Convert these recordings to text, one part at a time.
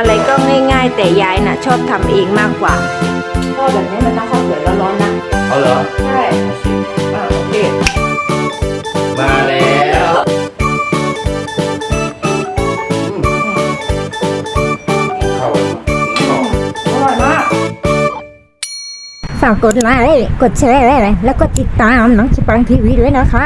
อะไรก็ง่าย ๆ แต่ยายน่ะ ชอบทำเองมากกว่าพ่อแบบนี้มันต้องข้าวสวยร้อนๆนะเอาเหรอใช่อ่าโอเคมาแล้วเข้าเข้า อร่อยมากฝากกดไลค์กดแชร์แล้วก็ติดตามน้องสปังทีวีด้วยนะคะ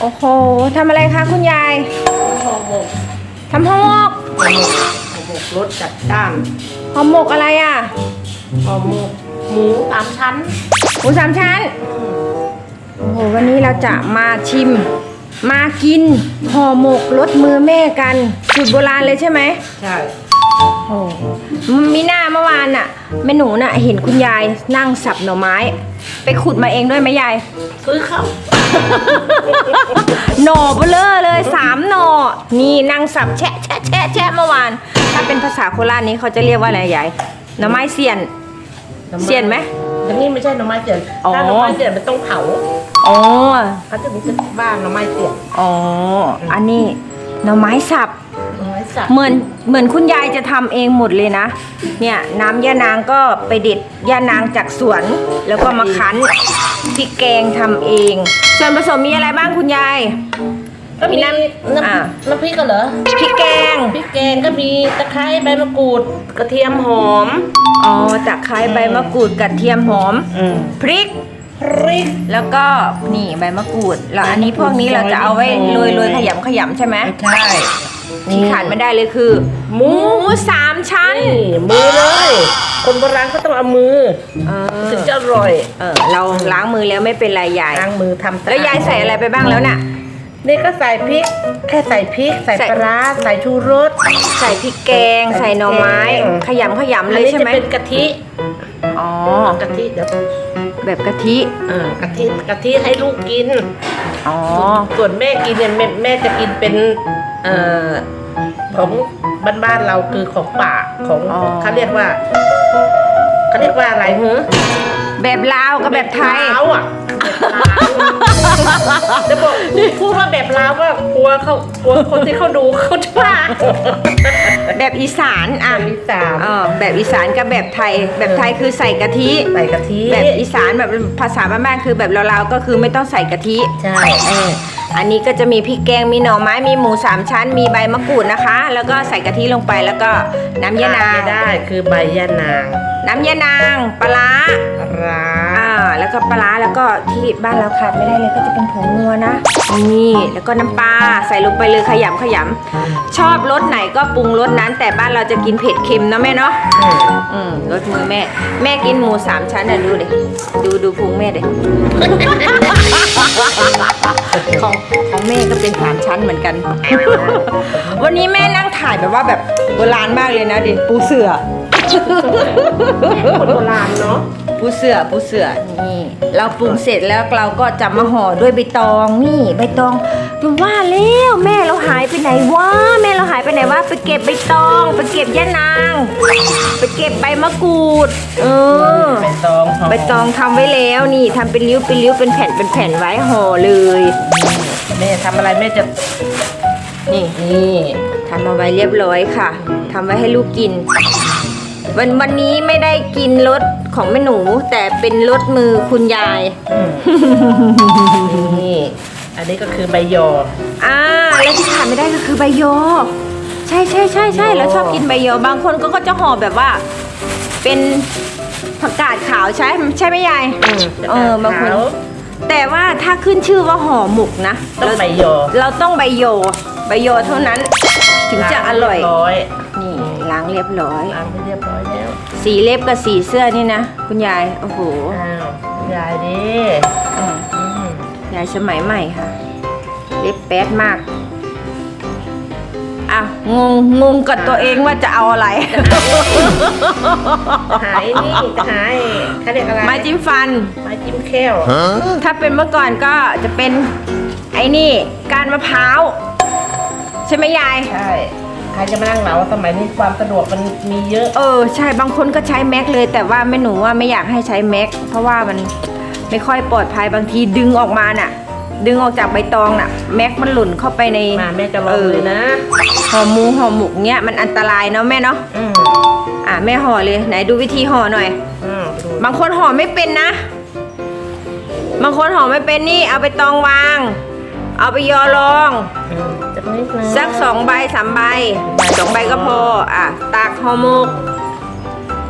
โอ้โหทำอะไรคะคุณยาย ห่อหมก ทำห่อหมกห่อหมกห่อหมกรสจัดจ้านห่อหมกอะไรอะห่อหมกหมูสามชั้นหมูสามชั้น โอ้โห วันนี้เราจะมาชิม มากินห่อหมกรสมือแม่กันสูตรโบราณเลยใช่ไหม ใช่โอ้มีหน้าเมื่อวานน่ะแม่หนูน่ะเห็นคุณยายนั่งสับหน่อไม้ ไปขุดมาเองด้วยไหมยาย ซื้อเข้าหน่อเบลอเลยสามหน่อนี่นั่งสับแชะแชะแชะแชะเมื่อวาน ถ้าเป็นภาษาโคราชนี้เขาจะเรียกว่าอะไรยายหน่อไม้เสียน เสียนไหม แต่นี่ไม่ใช่หน่อไม้เสียนอ๋อ ถ้าหน่อไม้เสียนมันต้องเผาอ๋อ เขาจะมีบ้านหน่อไม้เสียนอ๋อ อันนี้ หน่อไม้สับหน่อไม้สับเหมือนเหมือนคุณยายจะทำเองหมดเลยนะ เนี่ยน้ำย่านางก็ไปเด็ดย่านางจากสวน แล้วก็มาคั้นพริกแกงทำเอง ส่วนผสมมีอะไรบ้างคุณยาย ก็มีมีน้ำน้ำน้ำอ่าน้ำพริกก็เหรอพริกแกง พริกแกงก็มีตะไคร้ใบมะกรูดกระเทียมหอม อ๋อตะไคร้ใบมะกรูดกระเทียมหอม อืมพริก พริก แล้วก็นี่ใบมะกรูดแล้วอันนี้พวกนี้เราจะเอาไว้โรยโรยๆขยำขยำใช่ไหมใช่ที่ขาดไม่ได้เลยคือหมูสามชั้นนี่มือเลย คนโบราณก็ต้องเอามือเออถึงจะอร่อยเออเราล้างมือแล้วไม่เป็นไรยายล้างมือทำสะอดแล้วยายใส่อะไรไปบ้างแล้วน่ะ นี่ก็ใส่พริก แค่ใส่พริก ใส่ใส่ ปลาร้าใส่ชูรส ใส่พริกแกง ใส่หน่อไม้ใส่พริกแกง ขยำขยำอันเลยนี้ใช่จะไหมเป็นกะทิอ๋อ กะทิเดี๋ยว แบบกะทิเออกะทิกะทิให้ลูกกิน อ๋อ ส่วนแม่กินเนี่ยแม่แม่จะกินเป็นเอ่อของบ้านๆเราคือของป่าของอ๋อ เขาเรียกว่าเขาเรียกว่าอะไรเหรอแบบลาวกับแบบไทยลาวอะ แบบลาวจะบอกพูดว่าแบบลาวก็กลัวเขากลัวคนที่เขาดูเขาจะว่าแบบอีสานอะอันที่สามเออแบบอีสานกับแบบไทย แบบไทยคือใส่กะทิ ใส่กะทิแบบอีสานแบบภาษาบ้านๆคือแบบลาวๆก็คือไม่ต้องใส่กะทิ ใช่เอออันนี้ก็จะมีพริกแกง มีหน่อไม้ มีหมูสามชั้น มีใบมะกรูดนะคะ แล้วก็ใส่กะทิลงไป แล้วก็น้ำยะนางไม่ได้ คือใบยะนาง น้ำยะนาง ปลาร้าปลาร้าอ่า แล้วก็ปลาร้าแล้วก็ที่บ้านเราขาดไม่ได้เลยก็จะเป็นผงนัวนะนี่แล้วก็น้ำปลาใส่ลงไปเลยขยำขยำชอบรสไหนก็ปรุงรสนั้น แต่บ้านเราจะกินเผ็ดเค็มนะแม่เนาะอืมอืมรสมือแม่ แม่กินหมูสามชั้นน่ะดูดิดูดูพุงแม่ดิของของแม่ก็เป็นสามชั้นเหมือนกัน วันนี้แม่นั่งถ่ายแบบว่าแบบโบราณมากเลยนะดิปูเสือคนโบราณเนาะ ปูเสือปูเสือนี่ เราปรุงเสร็จแล้วเราก็จะมาห่อด้วยใบตองนี่ใบตองว่าแล้วแม่เราหายไปไหนวะแม่เราหายไปไหนวะไปเก็บใบตอง ไปเก็บย่านาง ไปเก็บใบมะกรูด เออใบตองห่ใบตองทำไว้แล้วนี่ทำเป็นริ้วเป็นริ้วเป็นแผ่นเป็นแผ่นไว้ห่อเลย แม่ทำอะไรแม่จะนี่นี่ทำเอาไว้เรียบร้อยค่ะทำไว้ให้ลูกกิน วันวันนี้ไม่ได้กินรส ของแม่หนู แต่เป็นรสมือคุณยายอืมนี่ อันนี้ก็คือใบยอ อ่าแล้วที่ขาดไม่ได้ก็คือใบโยอ ใช่ใช่ใช่ใช่โยแล้วชอบกินใบโยอ บางคนก็ก็จะห่อแบบว่า เป็นผักกาดขาวใช่ใช่ไหมยายอืมเออบางคนขวแต่ว่าถ้าขึ้นชื่อว่าห่อหมกนะต้องเราใบยอ เราต้องใบโยใบโยเท่านั้น ถึงจะอร่อยล้างเบร้อยนี่ล้างเรียบร้อยล้างให้เรียบร้อยแล้ว สีเล็บกับสีเสื้อนี่นะ คุณยาย โอ้โหอ้าวยายดิอืมอืมยายสมัยใหม่ค่ะ เล็บแป๊ดมาก อะ งง งงกับตัวเองว่าจะเอาอะไร หายนี่จะหายเขาเรียกอะไรไม้จิ้มฟัน ไม้จิ้มแค้วถ้าเป็นเมื่อก่อนก็จะเป็นไอ้นี่ การมะพร้าว ใช่ไหมยาย ใช่ ใครจะมานั่งเหมาสมัยนี้ความสะดวกมันมีเยอะ เออใช่บางคนก็ใช้แม็กเลย แต่ว่าแม่หนูว่าไม่อยากให้ใช้แม็กเพราะว่ามันไม่ค่อยปลอดภัยบางทีดึงออกมาน่ะ ดึงออกจากใบตองน่ะแม็กมันหล่นเข้าไปในมาแม่จะลองเลยนะห่อหมูห่อหมกเนี้ยมันอันตรายเนาะแม่เนาะอืมอะแม่ห่อเลยไหนดูวิธีห่อหน่อย อืมดูบางคนห่อไม่เป็นนะ บางคนห่อไม่เป็นนี่เอาไปตองวาง เอาไปยอรองอืมจะนิดนึงสักสองใบสามใบสองใบก็พออะตากห่อหมก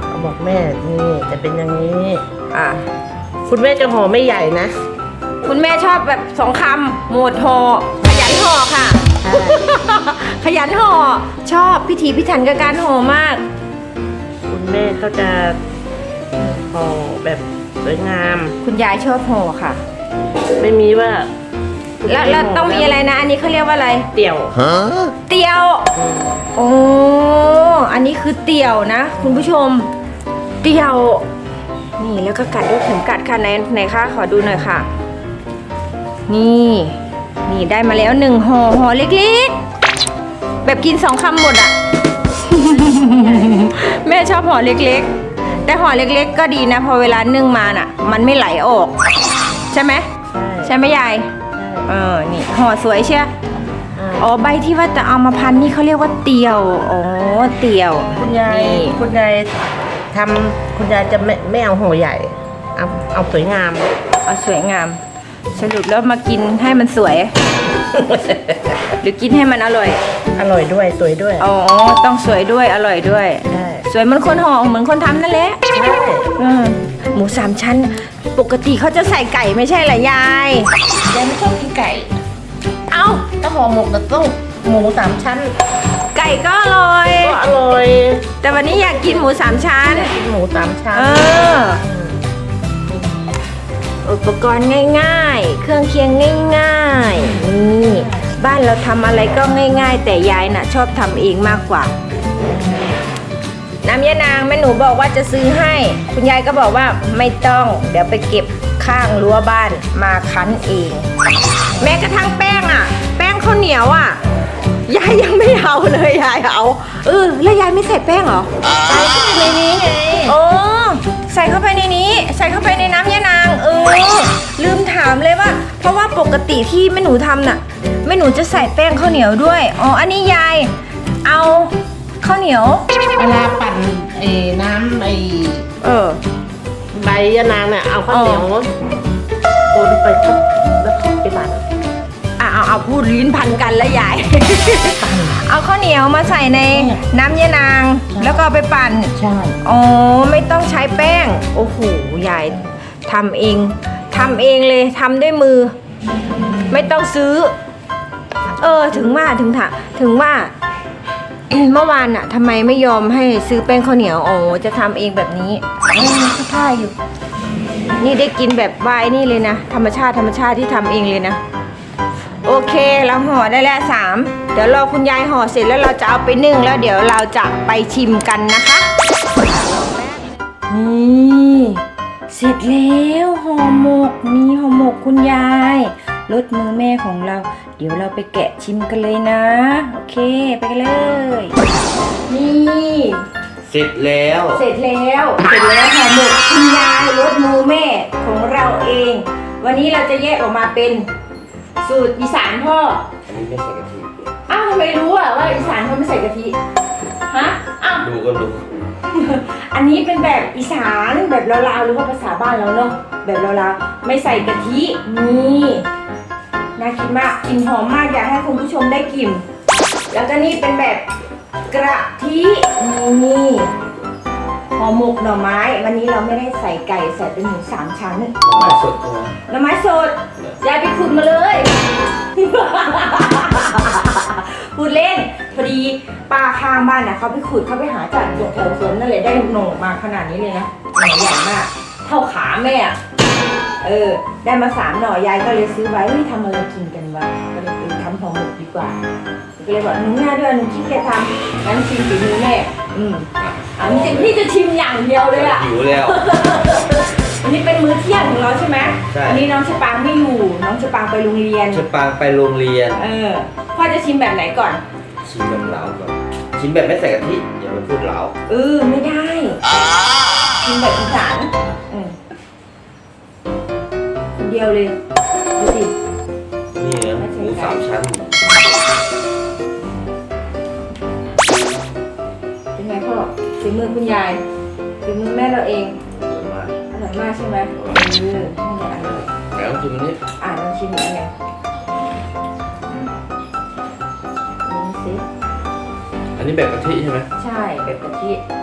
เขาบอกแม่นี่จะเป็นอย่างนี้ อะคุณแม่จะห่อไม่ใหญ่นะ คุณแม่ชอบแบบสองคำหมดห่อขยันห่อค่ะใช่ขยันห่อชอบพิถีพิถันกับการห่อมาก คุณแม่ก็จะห่อแบบสวยงาม คุณยายชอบห่อค่ะ ไม่มีว่าคุณ แล้วม่แล้วห่ต้องมีอะไรนะ อันนี้เขาเรียกว่าอะไร เตี่ยว เตียวโอ้อันนี้คือเตี่ยวนะ คุณผู้ชม เตี่ยว นี่แล้วก็กัดด้วยเข็มกัดค่ะไหนไหนคะขอดูหน่อยค่ะ นี่ นี่ได้มาแล้วหนึ่งห่อห่อเล็กๆ แบบกินสองคำหมดอะแม่ชอบห่อเล็กๆ แต่ห่อเล็กๆ ก็ดีนะ พอเวลานึ่งมาน่ะ มันไม่ไหลออก ใช่ไหมใช่ใช่ไหมยาย เออ นี่ห่อสวยเชียอ่าอ๋อ ใบที่ว่าจะเอามาพันนี่เขาเรียกว่าเตียว อ๋อ เตียว คุณยาย นี่คุณยายทำคุณยายจะไม่ไม่เอาห่อใหญ่ เอาเอาสวยงาม เอาสวยงาม สรุปแล้วมากินให้มันสวย หรือกินให้มันอร่อย อร่อยด้วยสวยด้วย อ๋อ ต้องสวยด้วย อร่อยด้วยใช่สวยเหมือนคนห่อเหมือนคนทำนั่นแหละ ใช่ อืม หมูสามชั้น ปกติเขาจะใส่ไก่ไม่ใช่เหรอยายยายไม่ชอบกินไก่ เอ้าถ้าห่อหมกจะต้องหมูสามชั้น ไก่ก็อร่อย ก็อร่อยแต่วันนี้อยากกินหมูสามชั้น กินหมูสามชั้นเออ อุปกรณ์ง่าย ๆ เครื่องเคียงง่ายๆ นี่ บ้านเราทำอะไรก็ง่าย ๆ แต่ยายน่ะ ชอบทำเองมากกว่า น้ำยานางแม่หนูบอกว่าจะซื้อให้ คุณยายก็บอกว่าไม่ต้อง เดี๋ยวไปเก็บข้างรั้วบ้านมาคั้นเอง แม้กระทั่งแป้งอะแป้งข้าวเหนียวอะยายยังไม่เอาเลยยายเอาเออแล้วยายไม่ใส่แป้งเหรอใส่เข้าไปในนี้ไงโอ้ใส่เข้าไปในนี้ ใส่เข้าไปในน้ำยานางเออลืมถามเลยว่า เพราะว่าปกติที่แม่หนูทำน่ะแม่หนูจะใส่แป้งข้าวเหนียวด้วยอ๋ออันนี้ยายเอาข้าวเหนียวเวลาปั่น ไอ้น้ำไอ้เออ ใบยะนางเนี่ยเอาข้าวเหนียวคนไปทับแล้วไปปั่นอะเอาเอาพูดลิ้นพันกันแล้วยาย เอาข้าวเหนียวมาใส่ในน้ำยานาง แล้วก็เอาไปปั่น ใช่อ๋อไม่ต้องใช้แป้ง โอ้โหยายทำเองทำเองเลยทำด้วยมือ ไม่ต้องซื้อ เออถึงว่าถึงถาถึงว่า เมื่อวานอะทำไมไม่ยอมให้ซื้อแป้งข้าวเหนียวอ๋อจะทำเองแบบนี้เออเขาท่าอยู่ นี่ได้กินแบบวายนี่เลยนะ ธรรมชาติธรรมชาติที่ทำเองเลยนะ โอเคเราห่อได้แล้วสามเดี๋ยวรอคุณยายห่อเสร็จแล้วเราจะเอาไปนึ่งแล้วเดี๋ยวเราจะไปชิมกันนะคะนี่เสร็จแล้วห่อหมกมีห่อหมกคุณยาย รสมือแม่ของเรา เดี๋ยวเราไปแกะชิมกันเลยนะ โอเค ไปกันเลย นี่ เสร็จแล้ว เสร็จแล้ว เสร็จแล้วห่อหมกคุณยายรสมือแม่ของเราเอง วันนี้เราจะแยกออกมาเป็นสูตรอีสานพ่อ อันนี้ไม่ใส่กะทิอ้าวทำไมรู้อะว่าอีสานเขาไม่ใส่กะทิฮะอ้าว ดูก็รู้อันนี้เป็นแบบอีสานแบบลาวๆหรือว่าภาษาบ้านเราเนาะแบบลาวๆไม่ใส่กะทินี่ น่ากินมากกลิ่นหอมมากอยากให้คุณผู้ชมได้กลิ่น แล้วก็นี่เป็นแบบกระทินี่ห่อหมกหน่อไม้ วันนี้เราไม่ได้ใส่ไก่ใส่เป็นหมูสามชั้นมาสดตัวหน่อไม้สดยายไปขุดมาเลย พูดเล่นพอดีป้าข้างบ้านน่ะเขาไปขุดเขาไปหาจากแถวสวนนั่นเลยได้หน่อมาขนาดนี้เลยนะหน่อใหญ่มาก เท่าขาแม่อะ เออ ได้มาสามหน่อยายก็เลยซื้อไว้เฮ้ยทำอะไรกินกันวะก็เลยเออทำห่อหมกดีกว่า ก็เลยบอกหนูง่ายด้วยหนูขี้เกียจทำงั้นชิมฝีมือแม่อืมอะนี่จะนี่จะชิมอย่างเดียวเลยอะหิวแล้ว อันนี้เป็นมื้อเที่ยงของเราใช่ไหมใช่ อันี้น้องชะปางไม่อยู่ น้องชะปางไปโรงเรียนจะปางไปโรงเรียน เออ พ่อจะชิมแบบไหนก่อน ชิมแบบเหลาก่อนชิมแบบไม่ใส่กะทิอย่าไปพูดเหลา เออไม่ได้ชิมแบบอีสานอืมคน เดียวเลยดูสิสามชั้น เป็นไงพ่อฝีมือคุณยายฝีมือแม่เราเองสวยมากอร่อยมากใช่ไหมเออนี่แหละอร่อยแล้วชิมอันนี้อ่านลองชิมอันไงนี่สิอันนี้แบบกะทิใช่ไหมใช่แบบกะทิจ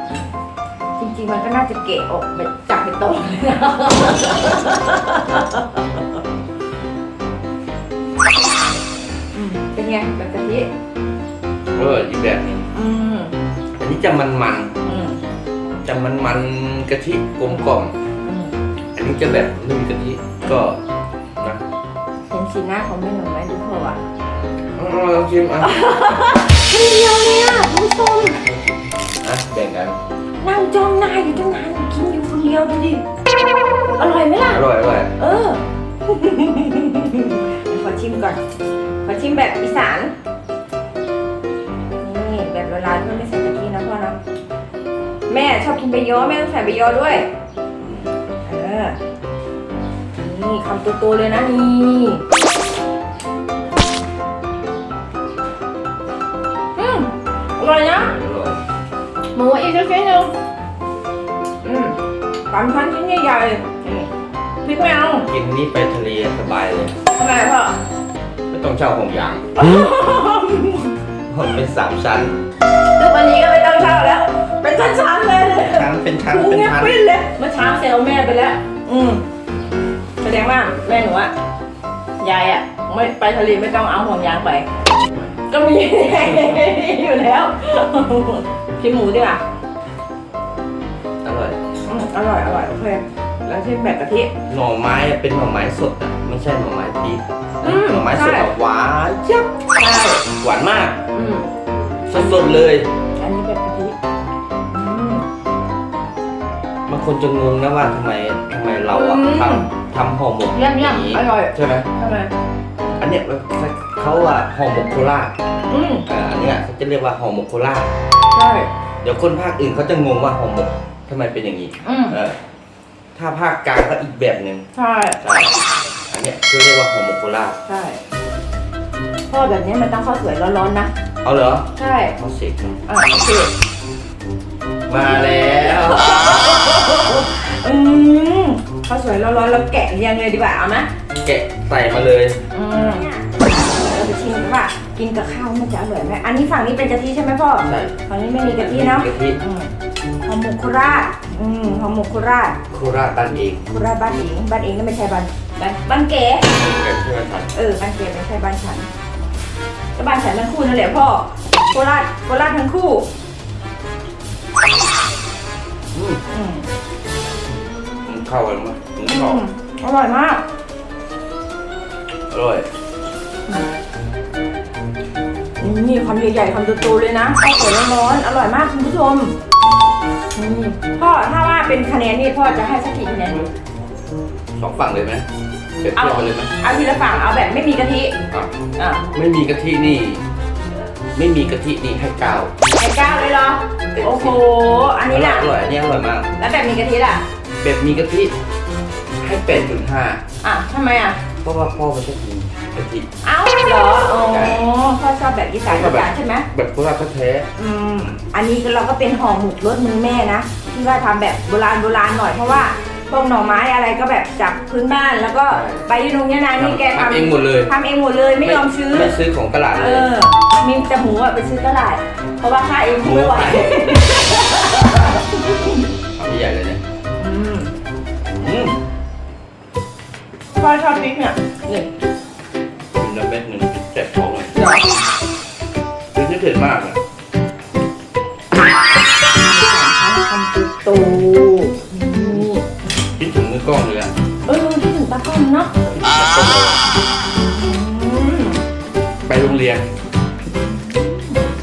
ริงๆมันก็น่าจะเกะออกแบบจับไปตรงเลยนะอืมเป็นไงแบบกะทิเอออีกแบบหนึงอืมอันนี้จะมันมันอืมๆจะมันมันๆกะทิกลมกล่อม อืมอันนี้จะแบบไม่มกะทิก็นะเห็นสีหน้าของแม่หนูไหมดูเถอะอะเอาลองชิมอะคนเดียวเลยอะคุณผู้ชมอะแบ่งกัน นั่งจ้องหน้าอยู่ตั้งนานกินอยู่คนเดียวดูดิ อร่อยไหมล่ะ อร่อยอร่อยเออเดี๋ยวขอชิมก่อน ขอชิมแบบอีสาน นี่แบบโบราณที่ไม่ใส่กะทินะพ่อนะแม่ชอบกินใบยอแม่ต้องใส่ใบยอด้วย เออ นี่คำโตๆเลยนะนี่อืมอร่อยนะอร่อยหมูอีกสักชิ้นหนึ่งอืมสามชั้นชิ้นใหญ่ๆพริกไม่เอากินนี่ไปทะเลสบายเลย ทำไมพ่อไม่ต้องเช่าของยางผมเป็นสามชั้นทุกวันนี้ก็ไม่ต้องเช่าแล้ว เป็นชั้นๆเลยชั้นเป็นชั้นถุงเป็นเงี้ยชั้น ปิ้นเลยเมื่อเช้าเซลแม่ไปแล้ว อืมแสดงว่าแม่หนูอะยายอะไม่ไปทะเลไม่ต้องเอาห่วงยางไป ก็มี อยู่แล้วชิมหมูดีกว่า อืมอร่อยอร่อยโอเคแล้วชิมแบบกะทิ หน่อไม้อะเป็นหน่อไม้สดอะไม่ใช่หน่อไม้ปี๊บอืมหน่อไม้สดใช่ อะหวานเจี๊ยบใช่หวานมาก อืมสดๆเลย อันนี้แบบกะทิอืม บางคนจะงงนะว่าทำไมทำไมเราอะอืม ทำทำห่อหมกเยี่ยมเยี่ยมนี้อร่อยใช่ไหมทำไมอันเนี้ยเขาอะห่อหมกโคราชอืมอ่าอันเนี้ยเขาจะเรียกว่าห่อหมกโคราชใช่เดี๋ยวคนภาคอื่นเขาจะงงว่าห่อหมก ทำไมเป็นอย่างนี้อืม เออถ้าภาคกลางก็อีกแบบหนึ่งใช่ ใช่อันเนี้ยคือเรียกว่าห่อหมกโคราชใช่พ่อแบบนี้มันต้องข้าวสวยร้อนๆนะ เอาเหรอใช่เขาเสกมาอ่าโอเคมาแล้วอืมข้าวสวยร้อนๆแล้วแกะเรียงเลยดีกว่าเอาไหมแกะใส่มาเลยอืมเราจะชิมว่ากินกับข้าวมันจะอร่อยไหมอันนี้ฝั่งนี้เป็นกะทิใช่ไหมพ่อ ใช่ฝั่งนี้ไม่มีกะทิเนาะกะทิอืม ห่อหมกโคราชอืมห่อหมกโคราชโคราชบ้านเองโคราชบ้านเองบ้านเองนั่นไม่ใช่บ้านบ้านบ้านเก๋แกะช่วยกันทันเออบ้านเก๋ไม่ใช่บ้านฉันก็บ้านฉันทั้งคู่นั่นแหละพ่อโคราชโคราชทั้งคู่อืมอืมมันเข้ากันมั้ยมันอืเข้ามอร่อยมาก อร่อยนี่คำใหญ่ๆคำโตๆเลยนะข้าวสวยร้อนๆอร่อยมากคุณผู้ชมนี่ พ่อถ้าว่าเป็นคะแนนนี่พ่อจะให้สักกี่คะแนนสองฝั่งเลยไหมเปรียบเทียบกันเลยไหมเอาทีละฝั่งเอาแบบไม่มีกะทิอะอะไม่มีกะทินี่ ไม่มีกะทินี่ให้เก้าไอ้ก้าวเลยเหรอโอ้โหอันอนี้ร่อยล่ะอร่อยอันนี้อร่อยมาก แล้วแบบมีกะทิล่ะแบบมีกะทิให้แปดจุดห้าอะทำไมอะเพราะว่าพ่อมันชอบกิน กะทิ เอ้าเหรออ๋อพ่อชอบแบบอีสานอีสานใช่ไหมแบบโคราชแท้อืมอันนี้เราก็เป็นห่อหมกรสมือแม่นะที่ว่าทำแบบโบราณโบราณหน่อยเพราะว่าพวกหน่อไม้อะไรก็แบบจากพื้นบ้านแล้วก็ใบยูนงยะนางนี่แกๆทำทำเองหมดเลยทำเองหมดเลยไม่ยอมซื้อ ไม่ซื้อของตลาดเอเลยอ มีแต่หมูอะไปซื้อตลาด เพราะว่าค่าเองไม่ไหวทำใหญ่เลยเนี่ยอืมอืมพ่อชอบพริกเนี่ยนี่กิ ผ็ดมากเลยทำตุ๊ตูนี่คิดถึงมือกล้องเลยอะเออคิดถึงตะกร้องเนาะอืมไปโรงเรียน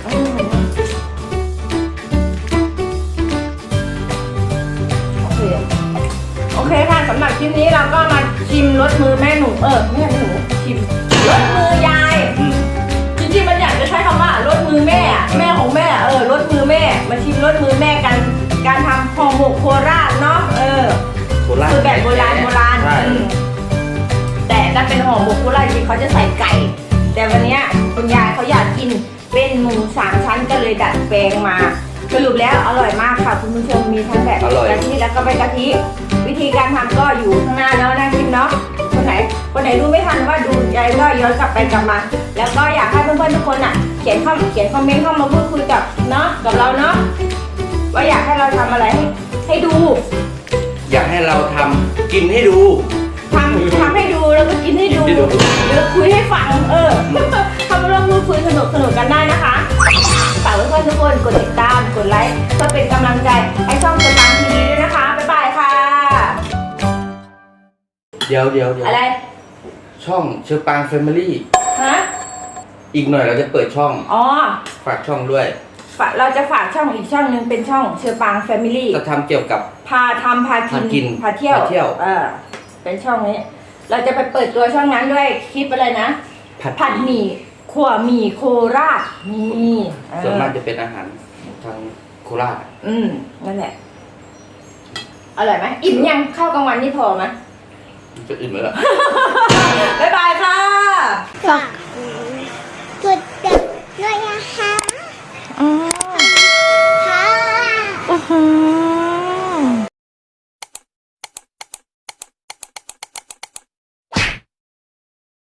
อร่อยอะโอเคโอเคค่ะสำหรับคลิปนี้เราก็มาชิมรสมือแม่หนูเออแม่หนูชิมรสมื มือแม่อะแม่ของแม่เออรสมือแม่ มาชิมรสมือแม่กัน การทำห่อหมกโคราชเนาะเออโคราชคือแบบโบราณโบราณใช่ อืมแต่ถ้าเป็นห่อหมกโคราชจริงๆเขาจะใส่ไก่ แต่คุณยายเขาอยากกินเป็นหมูสามชั้นก็เลยดัดแปลงมา สรุปแล้วอร่อยมากค่ะคุณผู้ชมมีทั้งแบบอร่อย กะทิแล้วก็ไม่กะทิ วิธีการทำก็อยู่ข้างหน้าเนาะน่ากินเนาะ คนไหนคนไหนดูไม่ทันว่าดูยายก็ย้อนกลับไปกลับมา แล้วก็อยากให้เพื่อนๆทุกคนอะเขียนเข้าเขียนคอมเมนต์เข้ามาพูดคุยกับเนาะกับเราเนาะว่าอยากให้เราทำอะไรให้ให้ดู อยากให้เราทำกินให้ดูทำทำให้ดูแล้วก็กินให้ดูกินให้ดูหรือคุยให้ฟังเออทำเรื่องพูดคุยสนุกสนุกกันได้นะคะฝากเพื่อนๆทุกคนกดติดตามกดไลค์เพื่อเป็นกำลังใจให้ช่องกดตังทีวีด้วยนะคะบ๊ายบายค่ะ เดี๋ยวเดี๋ยวเดี๋ยวอะไร ช่องเชอปางแฟมิลี่ ฮะ อีกหน่อยเราจะเปิดช่อง อ๋อฝากช่องด้วย ฝากเราจะฝากช่องอีกช่องหนึ่งเป็นช่องเชอปางแฟมิลี่ จะทำเกี่ยวกับ พาทำพาพากิกินพาเที่ยวพาเที่ยว เออเป็นช่องนี้ เราจะไปเปิดตัวช่องนั้นด้วยคลิปอะไรนะ ผัดผัดหมี่ขั่วหมี่โคราชนี่เออส่วนมากจะเป็นอาหารทางโคราชอืมนั่นแหละอร่อยไหมอิ่มยังข้าวกลางวันนี่พอไหม จะอิ่แล้วล่ะ บ๊ายบายค่ะฝากกดติดตาด้วยนะคะ อ๋อ